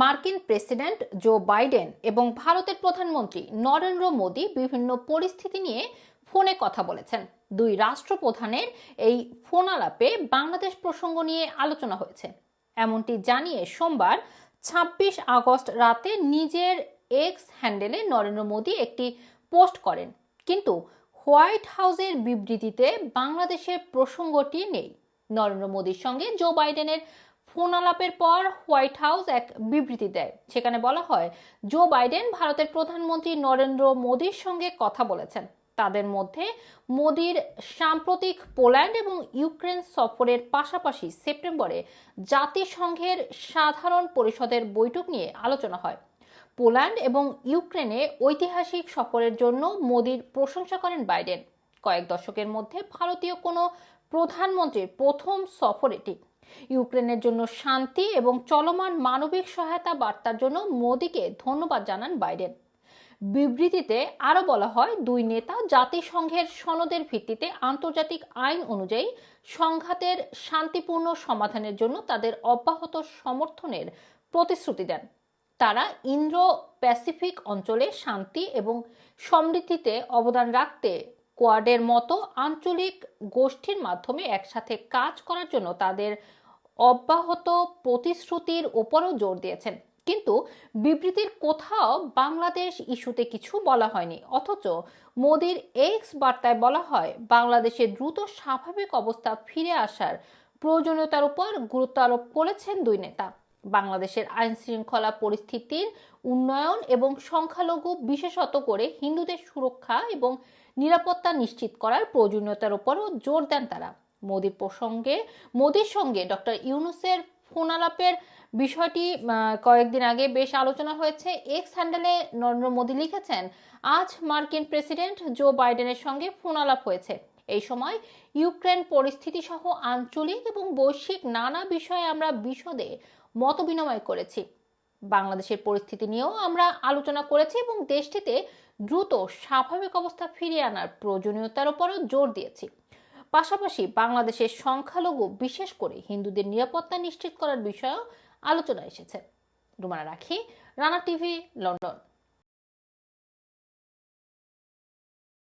মার্কিন president Joe Biden এবং ভারতের প্রধানমন্ত্রী নরেন্দ্র মোদী বিভিন্ন পরিস্থিতি নিয়ে ফোনে কথা বলেছেন। দুই রাষ্ট্রপ্রধানের এই ফোন আলাপে বাংলাদেশ প্রসঙ্গ নিয়ে আলোচনা হয়েছে। এমনটি জানিয়ে সোমবার ছাব্বিশ আগস্ট রাতে নিজের এক্স হ্যান্ডেলে নরেন্দ্র মোদী একটি পোস্ট করেন। কিন্তু হোয়াইট হাউসের বিবৃতিতে বাংলাদেশের প্রসঙ্গটি নেই। নরেন্দ্র মোদীর সঙ্গে জো বাইডেনের ফোন আলাপের পর হোয়াইট হাউস এক বিবৃতি দেয়। সেখানে বলা হয়, জো বাইডেন ভারতের প্রধানমন্ত্রী নরেন্দ্র মোদীর সঙ্গে কথা বলেছেন। তাদের মধ্যে মোদীর সাম্প্রতিক পোল্যান্ড এবং ইউক্রেন সফরের পাশাপাশি সেপ্টেম্বরে জাতিসংঘের সাধারণ পরিষদের বৈঠক নিয়ে আলোচনা হয়। পোল্যান্ড এবং ইউক্রেনে ঐতিহাসিক সফরের জন্য মোদীর প্রশংসা করেন বাইডেন। কয়েক দশকের মধ্যে ভারতীয় কোনো প্রধানমন্ত্রীর প্রথম সফর এটি ইউক্রেনের জন্য শান্তি এবং চলমান মানবিক সহায়তা বার্তার জন্য মোদীকে ধন্যবাদ জানান বাইডেন। বিবৃতিতে আরও বলা হয়, দুই নেতা জাতিসংঘের সনদের ভিত্তিতে আন্তর্জাতিক আইন অনুযায়ী সংঘাতের শান্তিপূর্ণ সমাধানের জন্য তাদের অব্যাহত সমর্থনের প্রতিশ্রুতি দেন। তারা ইন্দ্র প্যাসিফিক অঞ্চলে শান্তি এবং সমৃদ্ধিতে অবদান রাখতে কোয়াডের মতো আঞ্চলিক গোষ্ঠীর মাধ্যমে একসাথে কাজ করার জন্য তাদের অব্যাহত প্রতিশ্রুতির ওপরও জোর দিয়েছেন। কিন্তু বিবৃতির কোথাও বাংলাদেশ ইস্যুতে কিছু বলা হয়নি। অথচ মোদির এক্স বার্তায় বলা হয় বাংলাদেশের দ্রুত স্বাভাবিক অবস্থা ফিরে আসার প্রয়োজনীয়তার উপর গুরুত্ব আরোপ করেছেন দুই নেতা। বাংলাদেশের আইন শৃঙ্খলা পরিস্থিতির উন্নয়ন এবং সংখ্যালঘু বিশেষত করে হিন্দুদের সুরক্ষা এবং নিরাপত্তা নিশ্চিত করার প্রয়োজনীয়তার উপরও জোর দেন তারা। মোদীর প্রসঙ্গে। মোদীর সঙ্গে ডক্টর ইউনুসের ফোন আলাপের বিষয়টি কয়েকদিন আগে বেশ আলোচনা হয়েছে। এক্স হ্যান্ডেলে নরেন্দ্র মোদী লিখেছেন, আজ মার্কিন প্রেসিডেন্ট জো বাইডেনের সঙ্গে ফোন আলাপ হয়েছে। এই সময় ইউক্রেন পরিস্থিতি সহ আঞ্চলিক এবং বৈশ্বিক নানা বিষয়ে আমরা বিশদে মত বিনিময় করেছি। বাংলাদেশের পরিস্থিতি নিয়েও আমরা আলোচনা করেছি এবং দেশটিতে দ্রুত স্বাভাবিক অবস্থা ফিরিয়ে আনার প্রয়োজনীয়তার উপরও জোর দিয়েছি। পাশাপাশি বাংলাদেশের সংখ্যালঘু, বিশেষ করে হিন্দুদের নিরাপত্তা নিশ্চিত করার বিষয়েও আলোচনা এসেছে। রুমানা রাখি, রানা টিভি, লন্ডন।